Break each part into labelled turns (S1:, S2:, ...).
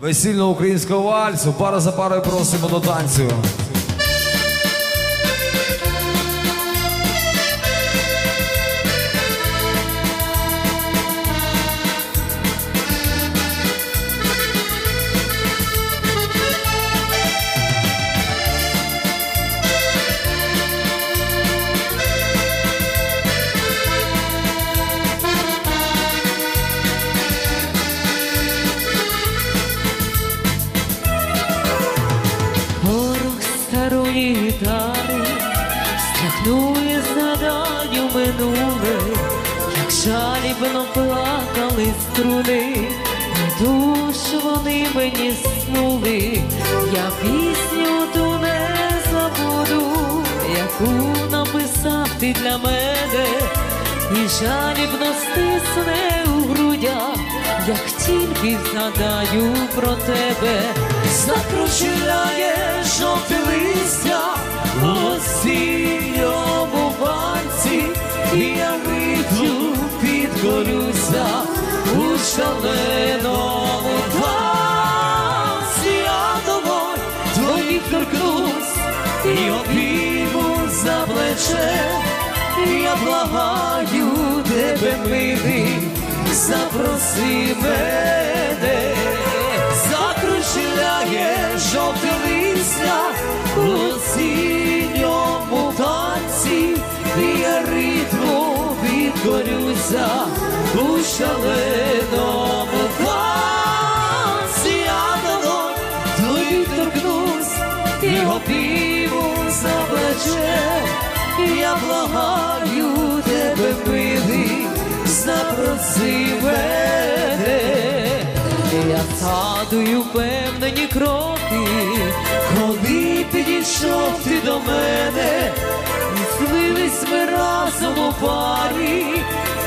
S1: весільного українського вальсу. Пара за парою просимо до танцю.
S2: Гітари Страхнує згадаю минуле, як жалібно плакали струни, на душу вони мені снули, я пісню ту не забуду, яку написав ти для мене, і жалібно стисне у грудях, як тільки згадаю про тебе, закружляє жовте листя осінньому банці, я ритму підкорюся у шаленому танці, я тобой твоїх торкнусь і обійму за плече. Я благаю тебе, милий, запроси мене, закружляє жовте листя у підкорюся у шаленому фасі я давно твоїх торкнусь і піву заплече. Я благаю тебе, милий, запроси мене. Я садую певнені кроки, коли підійшов ти до мене, і злились ми разом у парі.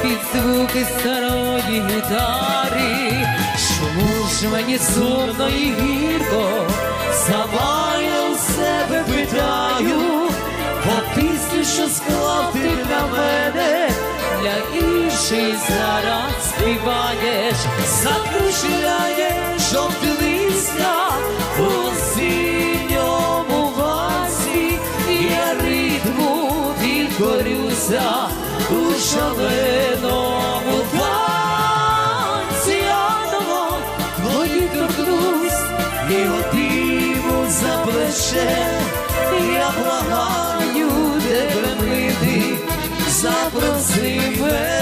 S2: Під звуки старої гітари. Чому ж мені сумно і гірко, сама я у себе питаю, бо пісню, що склав ти для мене, для інших зараз співаєш, закружляє жовте листя. У осінньому вазі, я ритму підкорюся у шаленому танці, давно твої торкнусь і обійму за плече, я благаю тебе, милий, запроси мене.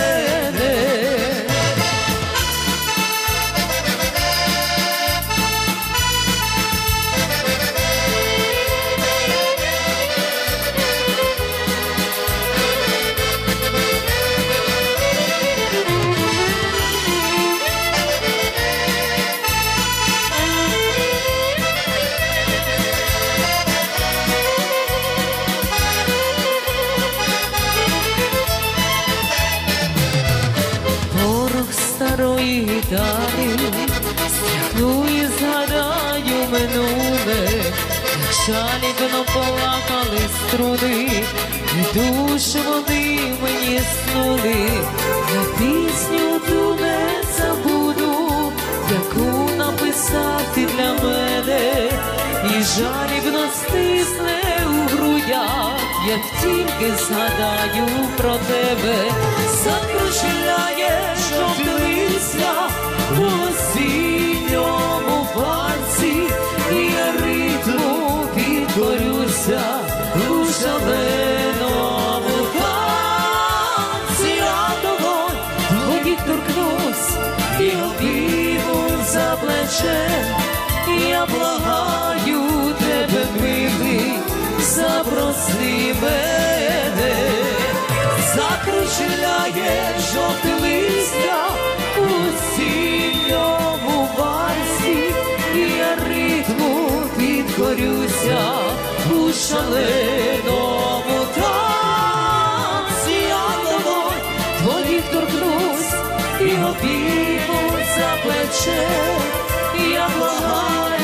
S2: Минуле, як жалібно плакали струни, і душу вони мені снули, я пісню ту не забуду, яку написав ти для мене, і жалібно стисне у грудях, як тільки згадаю про тебе, закружляє жовте листя у і обійму за плече, я благаю тебе, милий, запроси мене, закружляє жовте листя у осінньому вальсі, я ритму підкорюся у шаленому pleće, ja blahaj.